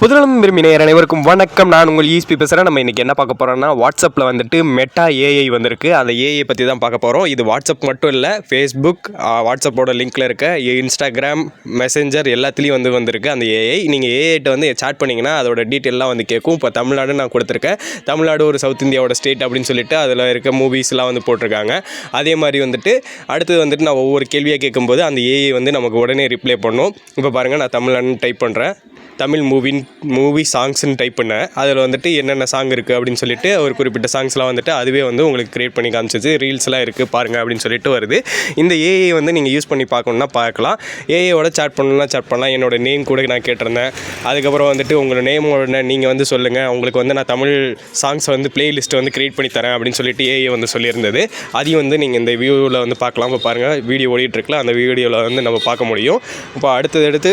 புதுநலம் விரும்பி நேயர் அனைவருக்கும் வணக்கம். நான் உங்கள் ஈஸ்பி பேசுகிறேன் நம்ம இன்றைக்கி என்ன பார்க்க போகிறோம்னா வாட்ஸ்அப்பில் வந்துட்டு மெட்டா ஏஐ வந்திருக்கு. அந்த ஏஐ பற்றி தான் பார்க்க போகிறோம் இது வாட்ஸ்அப் மட்டும் இல்லை ஃபேஸ்புக் வாட்ஸ்அப்போட லிங்க்கில் இருக்க இன்ஸ்டாகிராம் மெசேஞ்சர் எல்லாத்துலேயும் வந்து வந்திருக்கு அந்த ஏஐ நீங்கள் ஏஐட்ட வந்து சாட் பண்ணிங்கன்னா அதோட டீட்டெயிலாம் வந்து கேட்கும். இப்போ தமிழ்நாடு நான் கொடுத்துருக்கேன். தமிழ்நாடு ஒரு சவுத் இந்தியாவோட ஸ்டேட் அப்படின்னு சொல்லிட்டு அதில் இருக்க மூவிஸ்லாம் வந்து போட்டிருக்காங்க. அதே மாதிரி வந்துட்டு அடுத்தது வந்துட்டு நான் ஒவ்வொரு கேள்வியாக கேட்கும்போது அந்த ஏஐ வந்து நமக்கு உடனே ரிப்ளை பண்ணும். இப்போ பாருங்கள் நான் தமிழ்நாடுன்னு டைப் பண்ணுறேன் தமிழ் மூவின்னு மூவி சாங்ஸ்னு டைப் பண்ணேன். அதில் வந்துட்டு என்னென்ன சாங் இருக்குது அப்படின்னு சொல்லிட்டு ஒரு குறிப்பிட்ட சாங்ஸ்லாம் வந்துட்டு அதுவே வந்து உங்களுக்கு க்ரியேட் பண்ணி காமிச்சிச்சு. ரீல்ஸ்லாம் இருக்குது பாருங்கள் அப்படின்னு சொல்லிட்டு வருது. இந்த ஏஐ வந்து நீங்கள் யூஸ் பண்ணி பார்க்கணுன்னா பார்க்கலாம். ஏஐயோட சாட் பண்ணணும்னா சாட் பண்ணலாம். என்னோட நேம் கூட நான் கேட்டிருந்தேன். அதுக்கப்புறம் வந்துட்டு உங்களோட நேமோட நீங்கள் வந்து சொல்லுங்கள் உங்களுக்கு வந்து நான் தமிழ் சாங்ஸ் வந்து பிளேலிஸ்ட் வந்து க்ரியேட் பண்ணி தரேன் அப்படின்னு சொல்லிட்டு ஏஐ வந்து சொல்லியிருந்தது. அதையும் வந்து நீங்கள் இந்த வியூவில் வந்து பார்க்கலாம். இப்போ பாருங்கள் வீடியோ ஓடிட்டுருக்கலாம் அந்த வீடியோவில் வந்து நம்ம பார்க்க முடியும். இப்போ அடுத்தது அடுத்து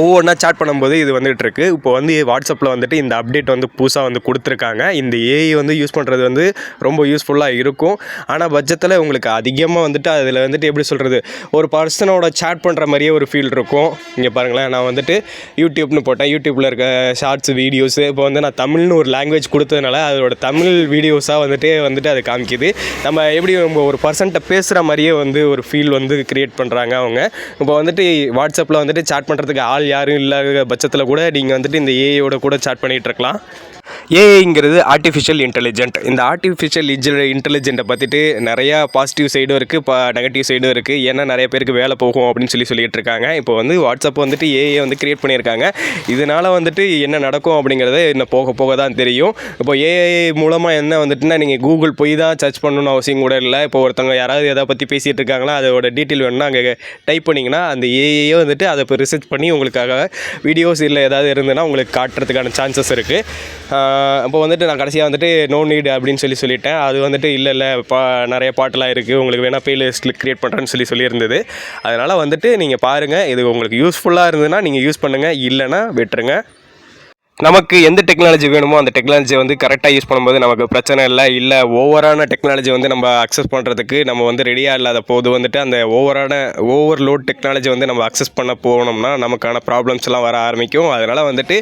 ஒவ்வொன்றா சாட் பண்ணும்போது இது வந்துகிட்டு இருக்கு. இப்போ வந்து வாட்ஸ்அப்பில் வந்துட்டு இந்த அப்டேட் வந்து புதுசாக வந்து கொடுத்துருக்காங்க. இந்த ஏஐ வந்து யூஸ் பண்ணுறது வந்து ரொம்ப யூஸ்ஃபுல்லாக இருக்கும். ஆனால் பட்சத்தில் உங்களுக்கு அதிகமாக வந்துட்டு அதில் வந்துட்டு எப்படி சொல்கிறது ஒரு பர்சனோட சாட் பண்ணுற மாதிரியே ஒரு ஃபீல் இருக்கும். இங்கே பாருங்களேன் நான் வந்துட்டு யூடியூப்னு போட்டேன். யூடியூப்பில் இருக்க ஷார்ட்ஸ் வீடியோஸ் இப்போ வந்து நான் தமிழ்னு ஒரு லாங்குவேஜ் கொடுத்ததுனால அதோட தமிழ் வீடியோஸாக வந்துட்டு வந்துட்டு அது காமிக்குது. நம்ம எப்படி நம்ம ஒரு பர்சன்ட்டை பேசுகிற மாதிரியே வந்து ஒரு ஃபீல் வந்து க்ரியேட் பண்ணுறாங்க அவங்க. இப்போ வந்துட்டு வாட்ஸ்அப்பில் வந்துட்டு சாட் பண்ணுறதுக்கு ஆள் யாரும் இல்லாத பட்சத்தில் கூட நீங்கள் வந்துட்டு இந்த ஏஐயோட கூட சாட் பண்ணிகிட்ருக்கலாம் ஏஐங்கிறது ஆர்டிஃபிஷியல் இன்டெலிஜென்ட் இந்த ஆர்டிஃபிஷியல் இன்டெலிஜென்ட்டை பார்த்துட்டு நிறையா பாசிட்டிவ் சைடும் இருக்குது இப்போ நெகட்டிவ் சைடும் இருக்குது ஏன்னா நிறைய பேருக்கு வேலை போகும் அப்படின்னு சொல்லி சொல்லிட்டு இருக்காங்க. இப்போ வந்து வாட்ஸ்அப் வந்துட்டு ஏஐ வந்து கிரியேட் பண்ணியிருக்காங்க. இதனால் வந்துட்டு என்ன நடக்கும் அப்படிங்கிறத இன்னும் போக போக தான் தெரியும். இப்போ ஏஐ மூலமாக என்ன வந்துட்டுனா நீங்கள் கூகுள் போய் தான் சர்ச் பண்ணணும்னு அவசியம் கூட இல்லை. இப்போ ஒருத்தவங்க யாராவது எதை பற்றி பேசிகிட்டு இருக்காங்களா அதோட டீட்டெயில் வேணும்னா அங்கே டைப் பண்ணிங்கன்னா அந்த ஏஐயே வந்துட்டு அதை இப்போ ரிசர்ச் பண்ணி உங்களுக்காக வீடியோஸ் இல்லை ஏதாவது இருந்ததுன்னா உங்களுக்கு காட்டுறதுக்கான சான்சஸ் இருக்குது இப்போ வந்துட்டு நான் கடைசியாக வந்துட்டு நோ நீடு அப்படின்னு சொல்லி சொல்லிட்டேன். அது வந்துட்டு இல்லை இல்லை பா நிறைய பாட்டெலாம் இருக்குது உங்களுக்கு வேணால் பிளேலிஸ்ட்டில் க்ரியேட் பண்ணுறேன்னு சொல்லி சொல்லியிருந்தது. அதனால் வந்துட்டு நீங்கள் பாருங்கள் இது உங்களுக்கு யூஸ்ஃபுல்லாக இருந்ததுன்னா நீங்கள் யூஸ் பண்ணுங்கள் இல்லைன்னா விட்டுருங்க. நமக்கு எந்த டெக்னாலஜி வேணுமோ அந்த டெக்னாலஜி வந்து கரெக்டாக யூஸ் பண்ணும்போது நமக்கு பிரச்சனை இல்லை இல்லை ஓவரான டெக்னாலஜி வந்து நம்ம அக்சஸ் பண்ணுறதுக்கு நம்ம வந்து ரெடியாக இல்லாத போது வந்துட்டு அந்த ஓவரான ஓவர் லோட் டெக்னாலஜி வந்து நம்ம அக்சஸ் பண்ண போனோம்னா நமக்கான ப்ராப்ளம்ஸ்லாம் வர ஆரம்பிக்கும். அதனால் வந்துட்டு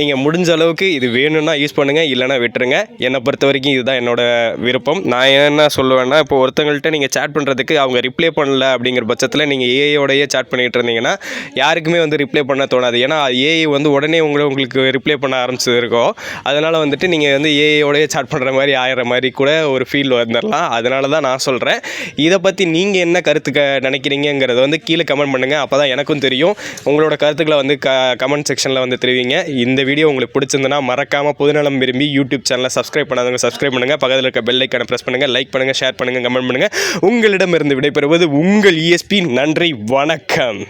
நீங்கள் முடிஞ்ச அளவுக்கு இது வேணும்னா யூஸ் பண்ணுங்கள் இல்லைனா விட்டுருங்க. என்னை பொறுத்த வரைக்கும் இதுதான் என்னோட விருப்பம். நான் என்ன சொல்லுவேன்னா இப்போ ஒருத்தங்கள்ட்ட நீங்கள் சேட் பண்ணுறதுக்கு அவங்க ரிப்ளை பண்ணல அப்படிங்கிற பட்சத்தில் நீங்கள் ஏஐயோடையே சேட் பண்ணிகிட்டு இருந்தீங்கன்னா யாருக்குமே வந்து ரிப்ளை பண்ண தோணாது. ஏன்னா ஏஐ வந்து உடனே உங்களை உங்களுக்கு ரிப்ளை பண்ண ஆரம்பிச்சதுருக்கோ அதனால் வந்துட்டு நீங்கள் வந்து ஏஐயோடய சாட் பண்ணுற மாதிரி ஆயிடுற மாதிரி கூட ஒரு ஃபீல் வந்துடலாம் அதனால தான் நான் சொல்கிறேன் இதை பற்றி நீங்கள் என்ன கருத்துக்க நினைக்கிறீங்கிறத வந்து கீழே கமெண்ட் பண்ணுங்கள் அப்போ தான் எனக்கும் தெரியும். உங்களோட கருத்துக்களை வந்து க கமெண்ட் செக்ஷனில் வந்து தெரிவிங்க. இந்த வீடியோ உங்களுக்கு பிடிச்சிருந்தனா மறக்காமல் புதுநலம் விரும்பி யூடியூப் சேனலை சப்ஸ்கிரைப் பண்ணாதவங்க சப்ஸ்கிரைப் பண்ணுங்கள் பக்கத்தில் இருக்க பெல் ஐக்கான ப்ரெஸ் பண்ணுங்கள் லைக் பண்ணுங்கள் ஷேர் பண்ணுங்கள் கமெண்ட் பண்ணுங்கள் உங்களிடமிருந்து விடைபெறுவது உங்கள் இஎஸ்பி நன்றி வணக்கம்.